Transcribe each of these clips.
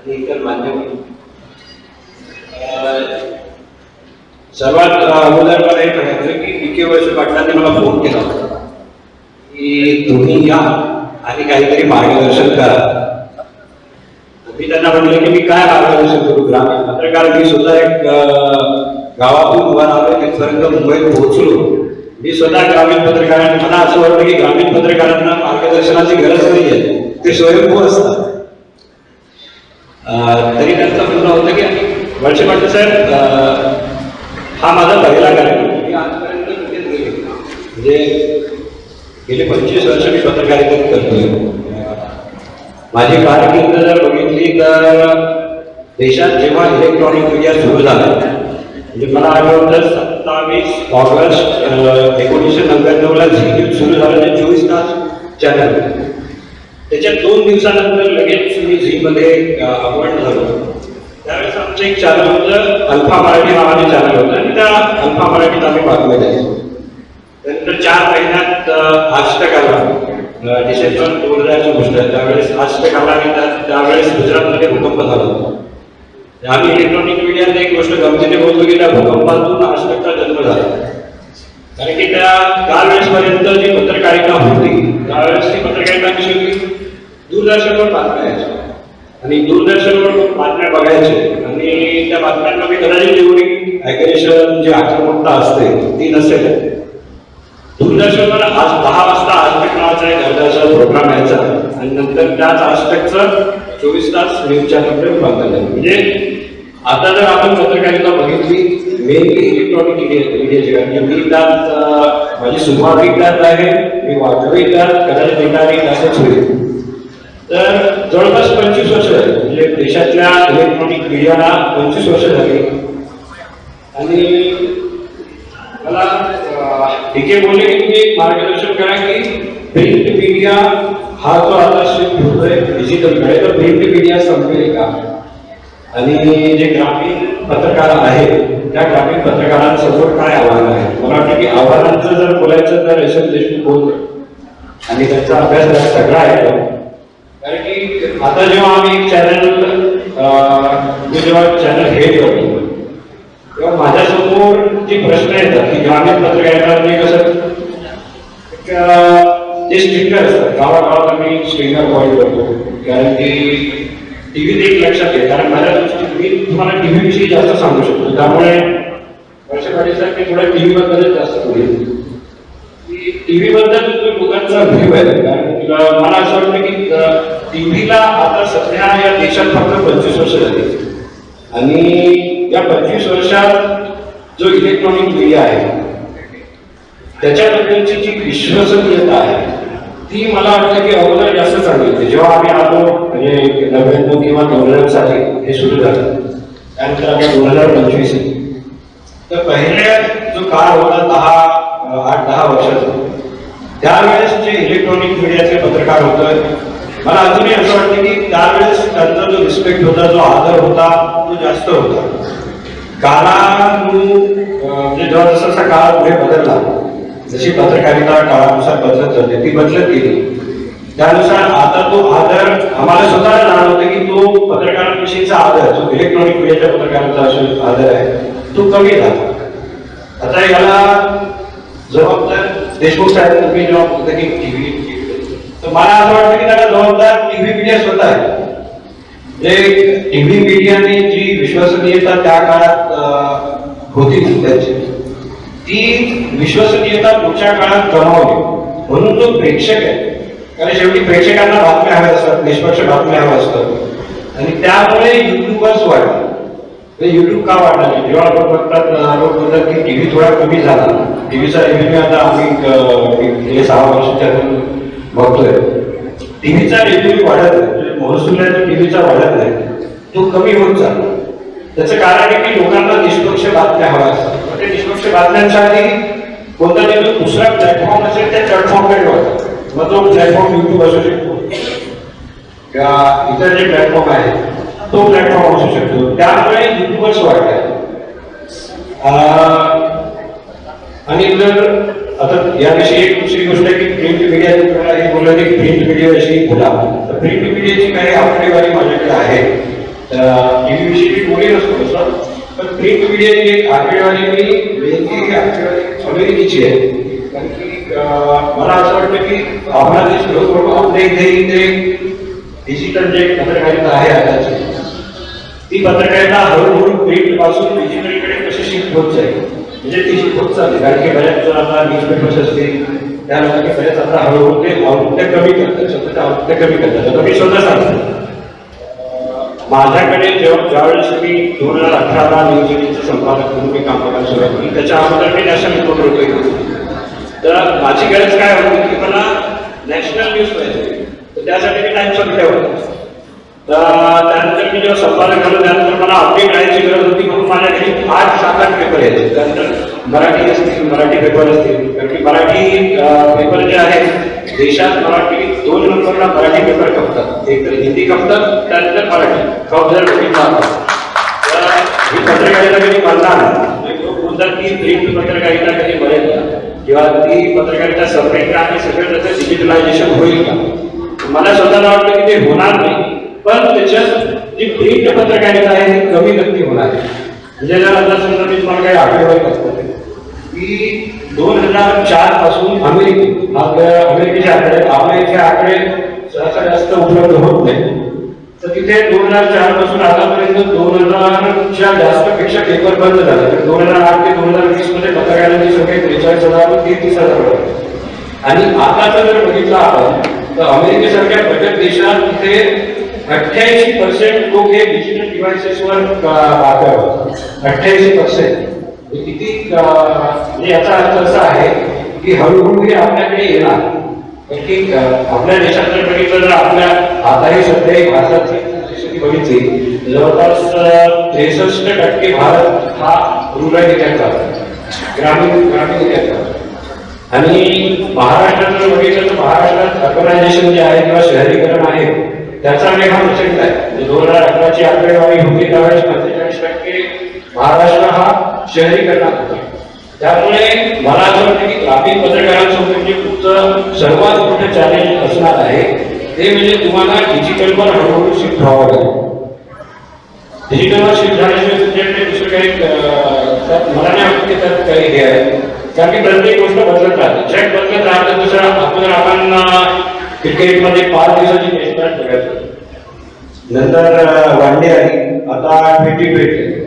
आणि इतर माध्यम. सर्वात अगोदर मला म्हणायचं की पी के वर्ष पाटलांनी मला फोन केला होता. की तुम्ही या आणि काहीतरी मार्गदर्शन करा. मी त्यांना म्हटलं की मी काय मार्गदर्शन करू ग्रामीण? पत्रकार मी सुद्धा एक गावातून उभा राहिलो तिथपर्यंत मुंबईत पोहोचलो. मी स्वतः ग्रामीण पत्रकारांना मला असं वाटतं की ग्रामीण पत्रकारांना मार्गदर्शनाची गरज नाही आहे ते स्वयंभू असतात. तरी त्यांचं म्हणणं होतं की वळसे पाटील साहेब हा माझा पहिला कार्यक्रम. मी आजपर्यंत गेले म्हणजे गेले पंचवीस वर्ष मी पत्रकारिता करतोय. माझी कारकीर्द जर बघितली तर देशात जेव्हा इलेक्ट्रॉनिक मीडिया सुरू झाला म्हणजे मला आठवतं सत्तावीस ऑगस्ट एकोणीसशे नव्याण्णवला झी न्यूज सुरू झालं ते चोवीस तास चॅनल त्याच्या दोन दिवसानंतर लगेच मी झी मध्ये अपॉइंट झालो. त्यावेळेस आमचं एक चॅनल होतं अल्फा मराठी नावाने चॅनल होतं. आणि त्या अल्फा मराठीत आम्ही बातम्या द्यायचो. त्यानंतर चार महिन्यात अं, आला. डिसेंबर दोन हजारची गोष्ट आहे. त्यावेळेस आज आला आणि त्यावेळेस गुजरातमध्ये भूकंप झाला. होता आम्ही इलेक्ट्रॉनिक मीडियात एक गोष्ट गमतीने बोलतो की त्या भूकंपातून आष्टकचा जन्म झाला. कारण की त्या त्यावेळेसपर्यंत जी पत्रकारिता होती त्यावेळेस ती पत्रकारिता कशी होती? दूरदर्शनवर बातम्या यायच्या. आणि दूरदर्शनवर बातम्या बघायचे. आणि त्या बातम्यांना मी कदाचित एवढी ॲग्रेशन जी आक्रमकता असते ती नसेल. दूरदर्शनवर आज दहा वाजता आजतक नावाचा एक अर्धाचा प्रोग्राम यायचा. आणि नंतर त्याच आजतकचं चोवीस तास न्यूज चॅनलकडे रूपांतर म्हणजे आता जर आपण पत्रकारिता बघितली मेनली इलेक्ट्रॉनिक मीडियाची कारण मी त्यात माझी सुरुवातही त्यात आहे. मी वाटवे त्यात कदाचित एखादी असंच होईल. तर जवळपास पंचवीस वर्ष झाली. म्हणजे देशातल्या इलेक्ट्रॉनिक मीडियाला पंचवीस वर्ष झाली. आणि मला एके बोलले की तुम्ही एक मार्गदर्शन करा की प्रिंट मीडिया हा जो आता शिफ्ट होतोय डिजिटलकडे तर प्रिंट मीडिया संपेल का? आणि जे ग्रामीण पत्रकार आहेत त्या ग्रामीण पत्रकारांसमोर काय आव्हान आहे? मला वाटतं की आव्हानांचं जर बोलायचं तर यशवंत देशमुख बोलतो आणि त्यांचा अभ्यास सगळा आहे. कारण की आता जेव्हा आम्ही चॅनल मी म्हणजे जेव्हा चॅनल हेड करतो तेव्हा माझ्यासमोर जे प्रश्न येतात की ग्रामीण पत्र कसं एक, कसं जे स्टिकर असतात. गावागावात आम्ही स्ट्रिंगर पॉईंट करतो. कारण की टी व्ही एक लक्षात घे कारण माझ्या दृष्टीत मी तुम्हाला टीव्ही विषयी जास्त सांगू शकतो. त्यामुळे वर्ष पाटील साहेब मी थोडं टीव्ही बद्दलच जास्त बोलेन. टी व्ही बद्दल लोकांचा व्ह्यू आहे कारण मला असं वाटतं की टीव्हीला आता सध्या या देशात फक्त पंचवीस वर्ष झाली. आणि या पंचवीस वर्षात जो इलेक्ट्रॉनिक मीडिया आहे त्याच्याबद्दलची जी विश्वसनीयता आहे ती मला वाटतं की अगोदर जास्त चांगली होती. जेव्हा आम्ही आलो म्हणजे नव्याण्णव किंवा दोन हजार साली हे सुरू झालं त्यानंतर आम्ही दोन हजार पंचवीस. तर पहिल्या जो काळ होता दहा आठ दहा वर्षाचा त्यावेळेस जे इलेक्ट्रॉनिक मीडियाचे पत्रकार होते मला अजूनही असं वाटतं की त्यावेळेस त्यांचा जो रिस्पेक्ट होता जो आदर होता तो जास्त होता. काळानु म्हणजे जेव्हा जसा जसा काळ पुढे बदलला. जशी पत्रकारिता काळानुसार बदलत जाते ती बदलत गेली. त्यानुसार आता तो आदर आम्हाला स्वतःला जाणवतं की तो पत्रकारांविषयीचा आदर जो इलेक्ट्रॉनिक मीडियाच्या पत्रकारांचा आदर आहे तो कमी झाला. आता याला जबाबदार देशमुख साहेब तुम्ही जेव्हा बोलता की टीव्ही तर मला असं वाटतं की त्याला जबाबदार टीव्ही मीडिया स्वतः आहे. जे टीव्ही मीडियाने जी विश्वसनीयता त्या काळात होती त्याची ती विश्वसनीयता पुढच्या काळात गमावली. म्हणून जो प्रेक्षक आहे. कारण शेवटी प्रेक्षकांना बातम्या हव्या असतात निष्पक्ष बातम्या हव्या असतात. आणि त्यामुळे युट्यूबर्स वाढले. युट्यूब का वाढला नाही जेव्हा लोक बघतात लोक म्हणतात की टीव्ही थोडा कमी झाला. टीव्हीचा रेव्हेन्यू आता आम्ही गेले सहा वर्षाच्या बघतोय. टीव्हीचा रेव्हेन्यू वाढत नाही म्हणजे महसूल आहे तो टीव्हीचा वाढत नाही तो कमी होत चालला. त्याचं कारण आहे की लोकांना निष्पक्ष बातम्या हव्या असतात. ते निष्पक्ष बातम्यांसाठी कोणता तरी दुसरा प्लॅटफॉर्म असेल त्या प्लॅटफॉर्मकडे वळतात. मग तो प्लॅटफॉर्म युट्यूब असू शकतो. किंवा इतर जे प्लॅटफॉर्म आहेत तो प्लॅटफॉर्म असू शकतो. त्यामुळे युट्यूबर्स वाढतात अं, आणि जर आता याविषयी एक दुसरी गोष्ट आहे की प्रिंट मीडिया बोलला की प्रिंट मीडियाविषयी बोला. तर प्रिंट मीडियाची काही आकडेवारी माझ्याकडे आहे. टीव्हीविषयी मी बोलेल असतो तसं. पण प्रिंट मीडियाची एक आकडेवारी मी मेनली आकडेवारी अमेरिकेची आहे. कारण की मला असं वाटतं की आपला देश हळूहळू आपल्या इथे इथे डिजिटल जे पत्रकारिता आहे आताची ती पत्रकारिता हळूहळू प्रिंटपासून डिजिटलकडे कशी शिफ्ट होत जाईल म्हणजे ती शिफ्ट होत चालते कारण की बऱ्याच जण आता न्यूज पेपर्स असतील त्या लोकांनी बऱ्याच आता हळूहळू ते औत्य कमी करतात स्वतःच्या औत्य कमी करतात. आता मी स्वतः सांगतो. माझ्याकडे जेव्हा ज्यावेळेस मी दोन हजार अठराला न्यूज एटीनचं संपादक म्हणून मी काम करायला सुरुवात केली त्याच्या अगोदर मी नॅशनल रिपोर्टर होतो तर माझी गरज काय होती की मला नॅशनल न्यूज पाहिजे तर त्यासाठी मी टाइम्स ऑफ इंडिया होतो तर संपादक झालो त्यानंतर मला अपडेट करायची गरज होती म्हणून माझ्याकडे आठ सात आठ पेपर यायचे त्यानंतर मराठी असतील मराठी पेपर असतील कारण की मराठी पेपर जे आहेत देशात मराठी दोन नंबरला मराठी पेपर खपतात एक तर हिंदी खपतात त्यानंतर मराठी। तर ही पत्रकारिता कधी बनणार नाही म्हणजे तो प्रिंट पत्रकारिता कधी बरेल का? किंवा ती पत्रकारिता सेपरेट आणि सगळं त्याचं डिजिटलायझेशन होईल का? मला स्वतःला वाटतं की ते होणार नाही. पण त्याच्यात जी प्रिंट पत्रकारिता आहे ती कमी नक्की होणार आहे. म्हणजे जर समजा मी तुम्हाला काही आकडेवारी असतात की दोन हजार चारपासून अमेरिके आपल्या अमेरिकेचे आकडे आहेत. आपल्या इथे आकडे सहसा जास्त उपलब्ध होत नाही. तर तिथे दोन हजार चारपासून आतापर्यंत दोन हजारच्या जास्त पेक्षा पेपर बंद झाले. तर दोन हजार आठ ते दोन हजार वीसमध्ये पत्रकारांची संख्या त्रेचाळीस हजार तेहतीस हजार आणि आताचा जर बघितलं आपण तर अमेरिकेसारख्या प्रगत देशात तिथे अठ्ठ्याऐंशी पर्सेंट लोक हे डिजिटल डिव्हायसेसवर बातम्या अठ्ठ्याऐंशी पर्सेंट किती म्हणजे याचा अर्थ असा आहे की हळूहळू हे आपल्याकडे येणार. की आपल्या देशातलं बघितलं तर आपल्या आताही सध्या एक भारताची परिस्थिती बघितली. जवळपास त्रेसष्ट टक्के भारत हा रुरल एरियात जातो ग्रामीण ग्रामीण एरियात आणि महाराष्ट्रात जर बघितलं तर महाराष्ट्रात अर्बनायझेशन जे आहे किंवा शहरीकरण आहे त्याचा वेग हा आहे दोन हजार अकराची आकडेवारी होती त्यावेळेस पंचेचाळीस टक्के महाराष्ट्र हा शहरीकरणात होता. त्यामुळे मला असं वाटतं की ग्रामीण पत्रकारांसमोर जे पुढचं सर्वात मोठं चॅलेंज असणार आहे. ते म्हणजे तुम्हाला डिजिटलवर हळूहळू शिफ्ट व्हावं लागेल. डिजिटलवर शिफ्ट झाल्याशिवाय तुमच्याकडे दुसरं काही मला नाही वाटत की त्यात काही हे आहे. कारण की प्रत्येक गोष्ट बदलत राहते. जग बदलत राहतं. दुसरं आपण आपण क्रिकेटमध्ये पाच दिवसाची टेस्ट मॅच बघायचो. नंतर वन डे आली आता ट्वेंटी ट्वेंटी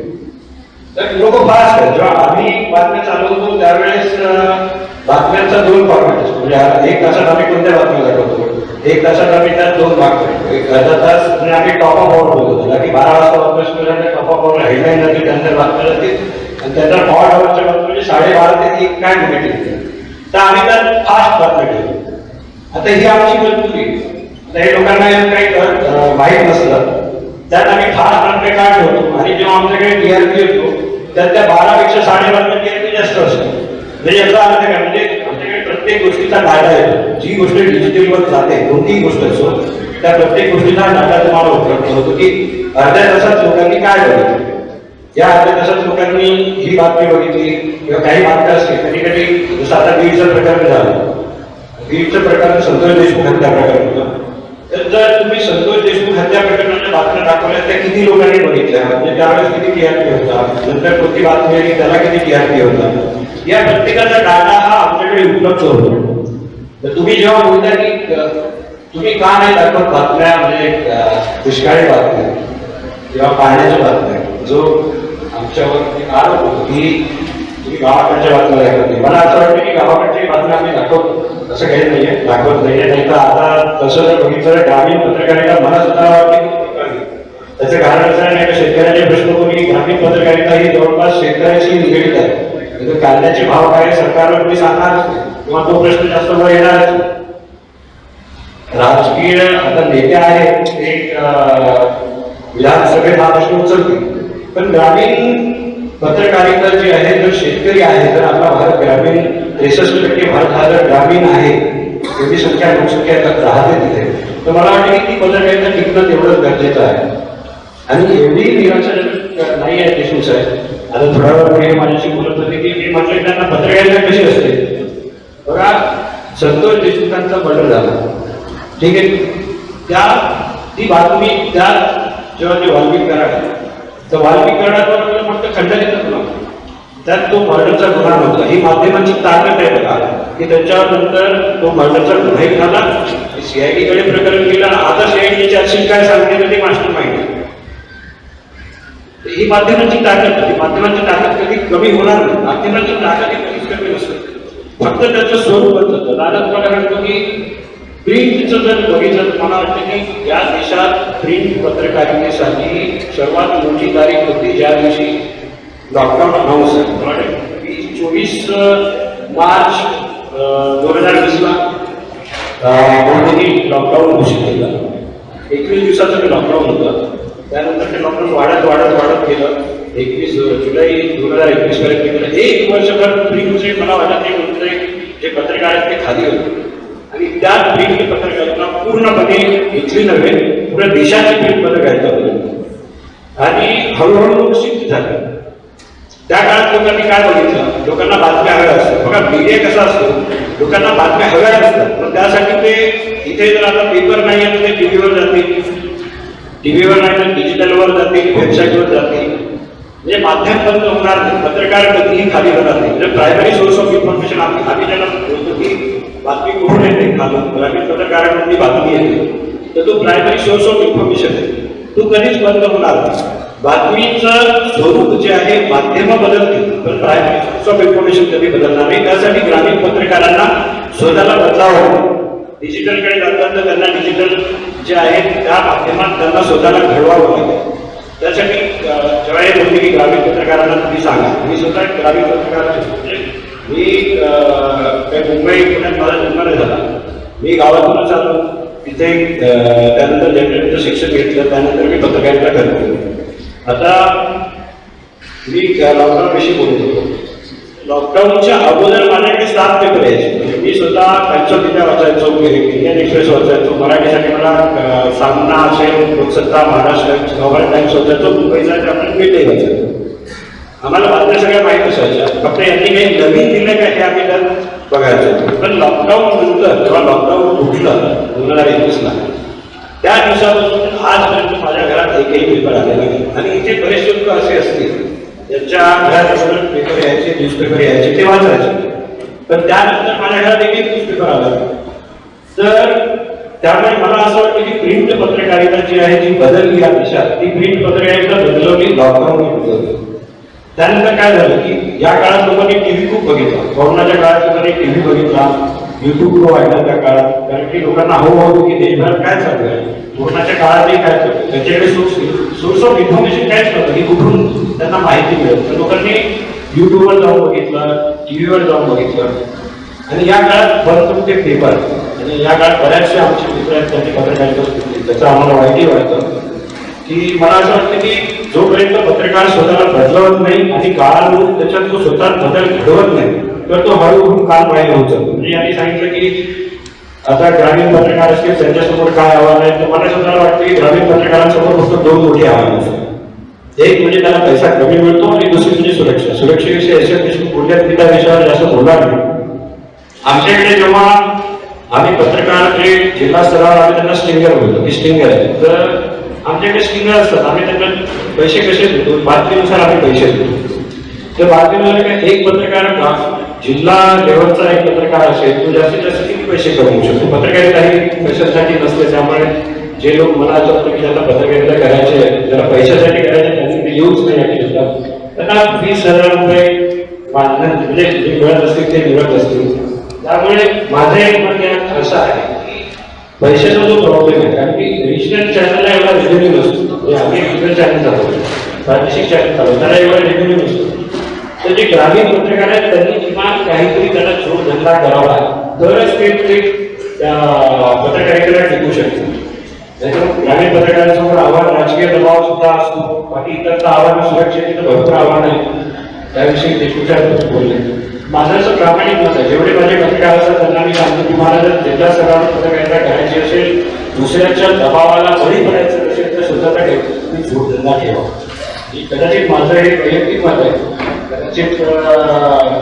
तर लोक फास्ट आहेत. जेव्हा आम्ही बातम्या चालू होतो त्यावेळेस बातम्यांचा दोन फॉर्मॅट असतो म्हणजे एक तासात आम्ही कोणत्या बातम्या दाखवतो? एक तासात आम्ही त्यात दोन भाग करतो एक अर्धा तास म्हणजे आम्ही टॉप अप आउट बोलतो. बाकी बारा वाजता बातम्या सुरू झाल्या टॉप अप आउट हेडलाईन जाते त्यानंतर बातम्या जातील. आणि त्यानंतर ऑड आवर्सच्या बातम्या म्हणजे साडेबारा ते एक काय बुलेटिन तर आम्ही त्यात फास्ट बातम्या ठेवतो आता ही आमची मजबुरी आहे. आता हे लोकांना काही माहीत नसलं त्यात आम्ही फास्ट बातम्या काय ठेवतो आणि जेव्हा आमच्याकडे टीआरपी येतो त्यात त्या बारापेक्षा साडेबारा टीआरपी जास्त असतो म्हणजे याचा अर्थ काय? म्हणजे आमच्याकडे प्रत्येक गोष्टीचा डाटा येतो जी गोष्ट डिजिटलवर जाते कोणतीही गोष्ट असो त्या प्रत्येक गोष्टीचा डाटा तुम्हाला उपलब्ध होतो की अर्ध्या तासात लोकांनी काय बघितलं? या अर्ध्या तासात लोकांनी ही बातमी बघितली किंवा काही बातम्या असतील कधी कधी जसं आता बीडचा प्रकार झाला. बीडचं प्रकरण संतोष देशमुख हत्या प्रकरण होतं. तर जर तुम्ही संतोष देशमुख हत्या प्रकरणाच्या बातम्या दाखवल्या त्या किती लोकांनी बघितल्या? म्हणजे त्यावेळेस किती टीआरपी होता? नंतर कोणती बातमी आली? त्याला किती टीआरपी होता? या प्रत्येकाचा डाटा हा आमच्याकडे उपलब्ध होतो. तर तुम्ही जेव्हा बोलता की तुम्ही का नाही दाखवत बातम्या म्हणजे दुष्काळी बातम्या किंवा पाण्याच्या बातम्या जो आमच्यावर आरोप होतो की तुम्ही गावाकडच्या बातम्या दाखवते. मला असं वाटतं की गावाकडच्या बातम्या आम्ही दाखवतो. असं काही नाहीये दाखवत नाहीये. नाही तर आता तसं जर बघितलं ग्रामीण पत्रकारिता मला सुद्धा त्याचं कारण असं आहे नाही का शेतकऱ्याचे प्रश्न कोणी ग्रामीण पत्रकारिता ही जवळपास शेतकऱ्याशी निगडीत आहे. कांद्याचे भाव काय सरकारवर मी सांगणार किंवा तो प्रश्न जास्त वर येणार राजकीय आता नेते आहेत एक विधानसभेत हा प्रश्न उचलतील. पण ग्रामीण पत्रकारिता जी आहे जो शेतकरी आहे तर आपला भारत ग्रामीण त्रेसष्ट टक्के भारत हा जर ग्रामीण आहे एवढी संख्या लोकसंख्या राहते तिथे. तर मला वाटतं की ती पत्रकारिता टिकणं तेवढंच गरजेचं आहे. आणि एवढी निराशा नाही आहे देशमुख साहेब आता थोडा वेळ पुढे माझ्याशी बोलत होते की मी म्हटलं त्यांना पत्रकारिता कशी असते? बघा संतोष देशमुखांचा बदल झाला. ठीक आहे? त्या ती बातमी त्या जेव्हा ते वाल्मिक कराड तर वाल्मिक कराडावर फक्त गुन्हा त्यात तो मर्डरचा गुन्हा नव्हता. ही माध्यमांची ताकद आहे बघा. की त्याच्यानंतर तो मर्डरचा गुन्हाही झाला सीआयडी कडे प्रकरण केलं. आता सीआयडी चार्जशीट काय सांगते ते मास्टर माहिती ही माध्यमांची ताकद ही माध्यमांची ताकद कधी कमी होणार नाही. माध्यमांची ताकद ही कधीच कमी नसते. फक्त त्याचं स्वरूप बदलतं. दादा तुम्हाला म्हणतो की प्रिंटचं जर बघितलं तर मला वाटतं की या देशात प्रिंट पत्रकारितेसाठी सर्वात मोठी तारीख होती ज्या दिवशी लॉकडाऊन अनाऊन्स आहे चोवीस मार्च दोन हजार वीसला मोदींनी लॉकडाऊन घोषित केलं एकवीस दिवसाचं ते लॉकडाऊन होतं त्यानंतर ते लॉकडाऊन वाढत वाढत वाढत गेलं एकवीस जुलै दोन हजार एकवीस पर्यंत गेलं एक वर्षभर प्रिंटचे मला वाटत नाही कोणते जे पत्रकार आहेत ते खाली होते आणि त्या प्रिंट पत्रकारिता पूर्णपणे इथली नव्हे पुऱ्या देशाची प्रिंट पत्रकारिता बदलली आणि हळूहळू शिफ्ट झाले त्या काळात लोकांनी काय बघितलं? लोकांना बातम्या हव्या असतात. बघा मीडिया कसा असतो? लोकांना बातम्या हव्या असतात पण त्यासाठी ते इथे जर आता पेपर नाही आहे तर ते टीव्हीवर जातील टीव्हीवर नाही तर डिजिटलवर जातील वेबसाईटवर जातील. म्हणजे माध्यम बंद होणार नाही. पत्रकार कधीही खाली होणार नाही. म्हणजे प्रायमरी सोर्स ऑफ़ इन्फॉर्मेशन आम्ही आम्ही ज्यांना बोलतो की बातमी कुठून येते खालून ग्रामीण पत्रकारांमधली बातमी येते. तर तो प्रायमरी सोर्स ऑफ़ इन्फॉर्मेशन आहे. तो कधीच बंद होणार नाही. बातमीचं स्वरूप जे आहे माध्यम बदलतील पण प्रायमरी ऑफ इन्फॉर्मेशन कधी बदलणार नाही. त्यासाठी ग्रामीण पत्रकारांना स्वतःला बदलावं. डिजिटलकडे जातात तर त्यांना डिजिटल जे आहे त्या माध्यमात त्यांना स्वतःला घडवावं लागेल. त्यासाठी जेव्हा हे बोलते की ग्रामीण पत्रकारांना तुम्ही सांगा. मी स्वतः ग्रामीण पत्रकार मी काही मुंबई पुण्यात माझा जन्म नाही झाला. मी गावातूनच आलो. तिथे त्यानंतर जनरलचं शिक्षण घेतलं. त्यानंतर मी पत्रकारिता करतो. आता मी लॉकडाऊनविषयी बोलत होतो. लॉकडाऊनच्या अगोदर माझ्याकडे सात पेपर यायचे. म्हणजे मी स्वतः टाइम्स विद्या वाचायचो इंडियन एक्सप्रेस वाचायचो मराठीसाठी मला सामना असेल लोकसत्ता महाराष्ट्र गव्हर्नमेंट टाइम्स वाचायचो मुंबईचा त्यामुळे मी ते वाचायचो आम्हाला बातम्या सगळ्या माहीत असायच्या. फक्त यांनी काही नवीन दिलं का हे आम्ही बघायचं. पण लॉकडाऊन नंतर जेव्हा लॉकडाऊन उठलं दोन हजार एकवीसला त्या दिवसापासून आजपर्यंत माझ्या घरात एकही पेपर आलेला नाही. आणि इथे बरेचसे लोक असे असतील ज्यांच्या घरात पेपर यायचे न्यूजपेपर यायचे ते वाचायचे. पण त्यानंतर माझ्या घरात एकही न्यूजपेपर आला नाही. तर त्यामुळे मला असं वाटतं की प्रिंट पत्रकारिता जी आहे ती बदलली या देशात. ती प्रिंट पत्रकारिता बदलवली लॉकडाऊन बदलली त्यानंतर काय झालं की या काळात लोकांनी टीव्ही खूप बघितला. कोरोनाच्या काळात लोकांनी टीव्ही बघितला. युट्यूब वर त्या काळात. कारण की लोकांना हवं हवं की देशभरात काय चालू आहे? कोरोनाच्या काळातही काय चालू त्याच्याकडे त्यांच्याकडे सोर्स सोर्स ऑफ इन्फॉर्मेशन कायच नव्हतं की कुठून त्यांना माहिती मिळेल? तर लोकांनी युट्यूबवर जाऊन बघितलं टीव्हीवर जाऊन बघितलं. आणि या काळात परंतु ते पेपर आणि या काळात बऱ्याचशे आमचे मित्र आहेत त्यांनी पत्रकारिता त्याचं आम्हाला वाईटही वाटतं की मला असं वाटतं की जोपर्यंत पत्रकार स्वतःला बदलवत नाही आणि काळानुरूप त्याच्यात तो स्वतः बदल घडवत नाही तर तो हळूहळू काल पाहिजे होत म्हणजे यांनी सांगितलं की आता ग्रामीण पत्रकार असतील त्यांच्यासमोर काय आव्हान आहे? तर मला स्वतःला वाटतं की ग्रामीण पत्रकारांसमोर फक्त दोन मोठी आव्हानं असतात एक म्हणजे त्याला पैसा कमी मिळतो आणि दुसरी म्हणजे सुरक्षा. सुरक्षेविषयी एस देशमुख बोलल्या मी त्या विषयावर जास्त बोलणार नाही. आमच्याकडे जेव्हा आम्ही पत्रकार जे जिल्हा स्तरावर आम्ही त्यांना स्टिंगर बोलतो की स्टिंगर आहे. तर आमच्याकडे स्टिंगर असतात. आम्ही त्यांना पैसे कसे देतो? बातमीनुसार आम्ही पैसे देतो. तर बातमीनुसार एक पत्रकार जिल्हा लेवलचा एक पत्रकार असेल तो जास्तीत जास्त किती पैसे कमवू शकतो? पत्रकारिता ही पैशासाठी नसते त्यामुळे जे लोक मला असं वाटतं की ज्यांना पत्रकारिता करायचे आहे ज्याला पैशासाठी करायचे त्यांनी ते येऊच नाही या त्यांना वीस हजार रुपये म्हणजे जे मिळत असतील ते मिळत असतील. त्यामुळे माझं एक म्हणणं असं आहे पैशाचा जो प्रॉब्लेम आहे कारण की रिजनल चॅनलला एवढा रेव्हेन्यू नसतो. म्हणजे आम्ही रिजनल चॅनल चालवतो. प्रादेशिक चॅनल चालवतो त्याला एवढा रेव्हेन्यू नसतो. तर जे ग्रामीण पत्रकार आहेत त्यांनी किमान काहीतरी त्याला धंदा करावा तरच ते ते त्या पत्रकारितेला टिकू शकते त्याच्यामुळे ग्रामीण पत्रकारांसमोर आव्हान राजकीय दबाव सुद्धा असतो. बाकी इतर आव्हान सुरक्षेचे तर भरपूर आव्हान आहे. त्याविषयी देशमुख बोलले. माझं असं प्रामाणिक मत आहे. जेवढे माझे पत्रकार असतात त्यांना मी सांगतो की मला जर जिल्हा स्तरावर पत्रकारिता करायची असेल दुसऱ्याच्या दबावाला बळी पडायचं असेल तर स्वतःचा तुम्ही धंदा ठेवा. कदाचित माझं हे वैयक्तिक मत आहे. कदाचित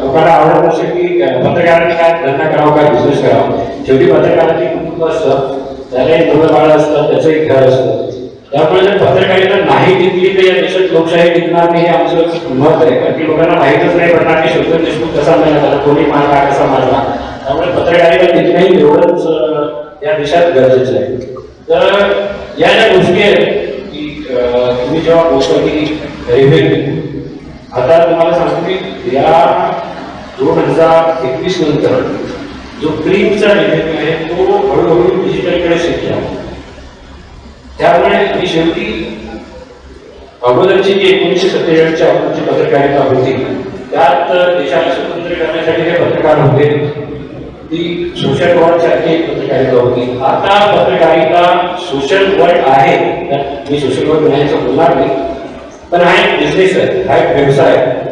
लोकांना आवडत असेल की पत्रकारांनी काय धंदा करावा काय बिझनेस करावा शेवटी पत्रकारांची कुटुंब असतं त्याला एक दोन बाळ असतं त्याचं एक घर असतं त्यामुळे जर पत्रकारिता नाही टिकली तर या देशात लोकशाही टिकणार नाही हे आमचं मत आहे कारण की लोकांना माहीतच नाही पडणार की शोधन देशमुख कसा मिळाला कोणी मारला कसा मारला त्यामुळे पत्रकारिता टिकणंही एवढंच या देशात गरजेचं आहे तर या ज्या गोष्टी आहेत की तुम्ही जेव्हा बोलता की रेव्हेन्यू आता तुम्हाला सांगतो की या दोन हजार एकवीस नंतर जो क्रीमचा रेव्हेन्यू आहे तो हळूहळू डिजिटलकडे शिकला त्यामुळे मी शेवटी अगोदरची जी एकोणीसशे सत्तेचाळीसच्या अगोदरची पत्रकारिता होती त्यात देशाला स्वतंत्र करण्यासाठी जे पत्रकार होते ती सोशल वर्ल्ड सारखी एक पत्रकारिता होती. आता पत्रकारिता सोशल वर्ल्ड आहे मी सोशल वर्ल्ड म्हणायचं बोलणार नाही. पण हा एक बिझनेस आहे. हा एक व्यवसाय आहे.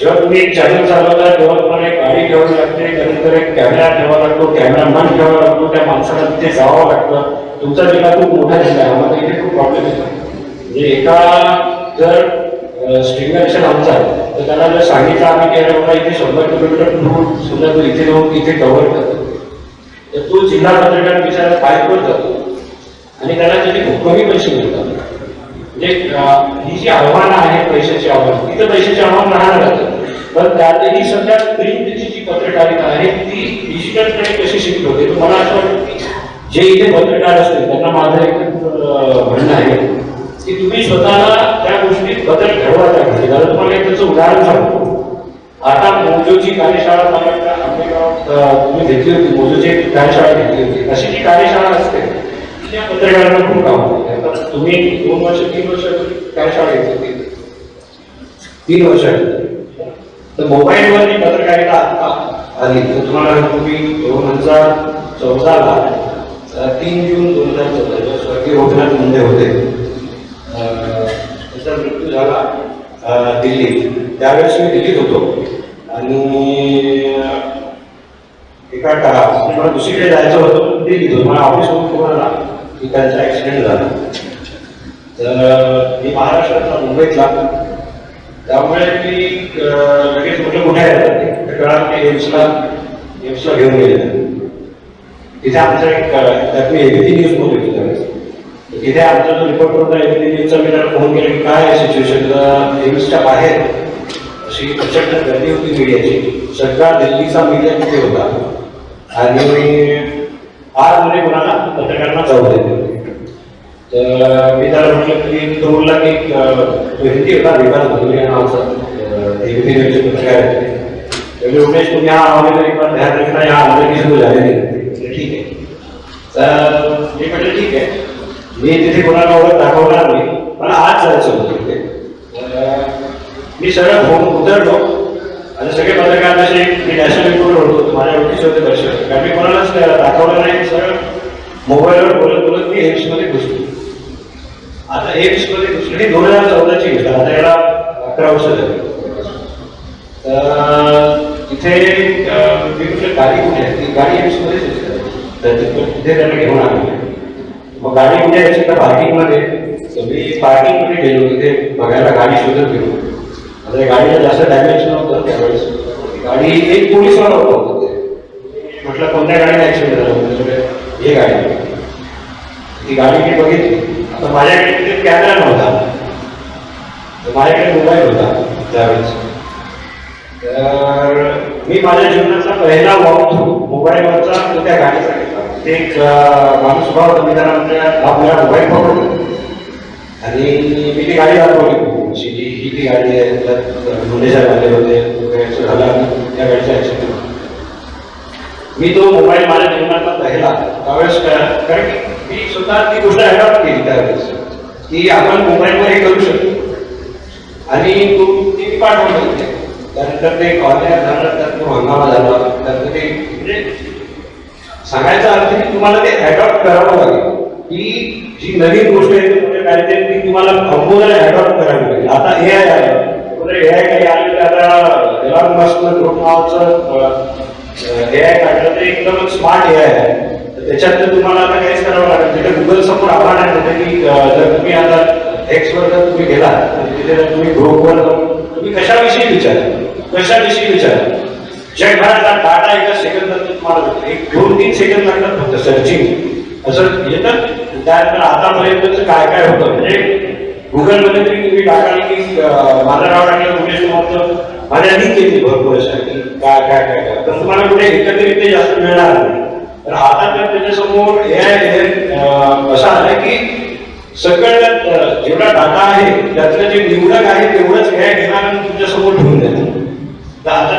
जेव्हा तुम्ही एक चॅनल चालवता तेव्हा तुम्हाला एक गाडी ठेवावी लागते त्यानंतर एक कॅमेरा ठेवावा लागतो कॅमेरामॅन ठेवावा लागतो त्या माणसाला तिथे जावं लागतं. तुमचा जिल्हा खूप मोठा जिल्हा आहे. आम्हाला इथे खूप प्रॉब्लेम येतो. म्हणजे एका जर स्ट्रिंगरेशन आमचा आहे, तर त्याला जर सांगितलं आम्ही केलं बाबा इथे शंभर किलोमीटर दूर समजा तो इथे जाऊन इथे कव्हर करतो. तर तो जिल्हा पत्रकार विचारात पायपवर जातो. आणि त्याला तिथे खूप कमी पैसे मिळतात. म्हणजे, जे ही जी आव्हानं आहेत पैशाची आव्हान तिथं पैशाचे आव्हान राहणार राहतं पण त्यातही सध्या प्रिंटची जी पत्रकारिता आहे ती डिजिटलकडे कशी शिफ्ट होते? तर मला असं वाटतं की जे इथे पत्रकार असतील त्यांना माझं एक म्हणणं आहे की तुम्ही स्वतःला त्या गोष्टीत बदल घडवायला पाहिजे कारण तुम्हाला एक त्याचं उदाहरण सांगतो. आता मोजोची कार्यशाळा तुम्ही घेतली होती मोजोची कार्यशाळा घेतली होती. अशी जी कार्यशाळा असते ती त्या पत्रकारांना खूप आवडते. तुम्ही दोन वर्ष तीन वर्ष कार्यशाळा घेतली होती? तीन वर्ष. तर मोबाईलवर जी पत्रकारिता आता आली. तर तुम्हाला तुम्ही दोन हजार चौदाला तीन जून दोन हजार चौदा जेव्हा स्वर्गीय गोपीनाथ मुंडे होते. त्याचा मृत्यू झाला दिल्लीत. त्यावेळेस मी दिल्लीत होतो. आणि एका का मला दुसरीकडे जायचं होतं दिल्लीत होतो. मला ऑफिसमधून फोन आला की त्यांचा ऍक्सिडेंट झाला. तर मी महाराष्ट्रातला मुंबईतला. त्यामुळे मी लगेच कुठे कुठे आहे त्या काळात मी एम्सला एम्सला घेऊन गेले. तिथे आमचा एक अं, त्यात मी एबीपी न्यूजमध्ये होतो त्यावेळेस तिथे आमचा जो रिपोर्ट होता एबीपी न्यूजचा मी त्याला फोन केला की काय सिच्युएशन एम्सच्या बाहेर अशी प्रचंड गर्दी होती मीडियाची. सगळा दिल्लीचा मीडिया तिथे होता. आणि आज म्हणजे मुली मुलांना पत्रकारांना जाऊ देते तर मी त्याला म्हटलं की तो बोलला की हिंदी होता विकास भदुरी या नावाचा एबीपी न्यूजचे पत्रकार होते म्हणजे उमेश तुम यहाँ आओगे तो एक बार ध्यान रखना यहाँ अंदर किसी को जाने नहीं देते." ठीक आहे. तर मी म्हटलं ठीक आहे. मी तिथे कोणाला ओळख दाखवणार नाही मला आज जायचं होतं तिथे मी सरळ फोन उतरलो. आणि सगळे पत्रकार जसे मी नॅशनल रिपोर्टर होतो माझ्या ओळखीचे होते दर्शक. कारण मी कोणालाच दाखवलं नाही सरळ मोबाईलवर बोलत बोलत मी एम्समध्ये घुसलो. आता एम्समध्ये घुसलो दुसरी दोन हजार चौदाची गोष्ट आता याला अकरा वर्ष झाली. तर तिथे मी गाडी कुठे आहे? ती गाडी एम्समध्येच होती. तर तिथे त्यांना घेऊन आलो. मग गाडी कुठे यायची तर पार्किंगमध्ये. तर मी पार्किंगमध्ये गेलो. तिथे बघायला गाडी शोधत गेलो. आता गाडीला जास्त डॅमेज नव्हतं त्यावेळेस. गाडी एक पोलीसवाला होता म्हटलं कोणत्या गाडीला ॲक्सिडेंट झाला? म्हणजे हे गाडी. ती गाडी मी बघितली. तर माझ्याकडे तिथे कॅमेरा नव्हता. तर माझ्याकडे मोबाईल होता त्यावेळेस. तर मी माझ्या जीवनाचा पहिला वॉक थ्रू मोबाईलवरचा तो त्या गाडीचा घेतला ते एक माणूस उभा होता मी त्याला म्हणजे आपल्याला मोबाईल पकडतो आणि मी ती गाडी दाखवली. अशी ही ती गाडी आहे. त्यात मुंडेच्या झाले होते. तो झाला आणि त्या गाडीचा ऍक्सिडेंट मी तो मोबाईल माझ्या जीवनाचा पहिला. त्यावेळेस काय- कारण की मी स्वतः ती गोष्ट अडॉप्ट केली त्यावेळेस की आपण मोबाईलवर हे करू शकतो. आणि तो ती पाठवून बघते त्यानंतर ते ऑनलाईन झालं त्यात तो हंगामा झाला. त्यात ते म्हणजे सांगायचा अर्थ की तुम्हाला ते अडॉप्ट करावं लागेल. की जी नवीन गोष्ट आहे तुमच्या म्हणजे ती तुम्हाला अगोदर अडॉप्ट करावी लागेल. आता हे आय आलं. अगोदर ए आय काही आलं तर आता एलॉन मस्क ग्रुप नावाचं ए आय काढलं ते एकदम स्मार्ट ए आय आहे. त्याच्यात तर तुम्हाला आता काहीच करावं लागेल. तिथे गुगल समोर आव्हान आहे म्हणजे की जर तुम्ही आता एक्स वर जर तुम्ही गेला तर तिथे तुम्ही ग्रुपवर जाऊन तुम्ही कशाविषयी विचारा कशाविषयी विचारा जगभरातला डाटा एका सेकंदात तुम्हाला भेटतो. एक दोन तीन सेकंद लागतात फक्त सर्चिंग असं येतं? त्यानंतर आतापर्यंत काय काय होतं? म्हणजे गुगलमध्ये तरी तुम्ही टाकाल की माधवराव माझं नाव टाकलं मुकेश माझ्या लिंक येते भरपूर अशा की काय काय काय काय. तर तुम्हाला कुठे एकत्रित जास्त मिळणार नाही. तर आता तर त्याच्यासमोर हे असं आलं की सगळं जेवढा डाटा आहे त्यातलं जे निवडक आहे तेवढंच हे घेणार आणि तुमच्यासमोर ठेवून देणार. तर आता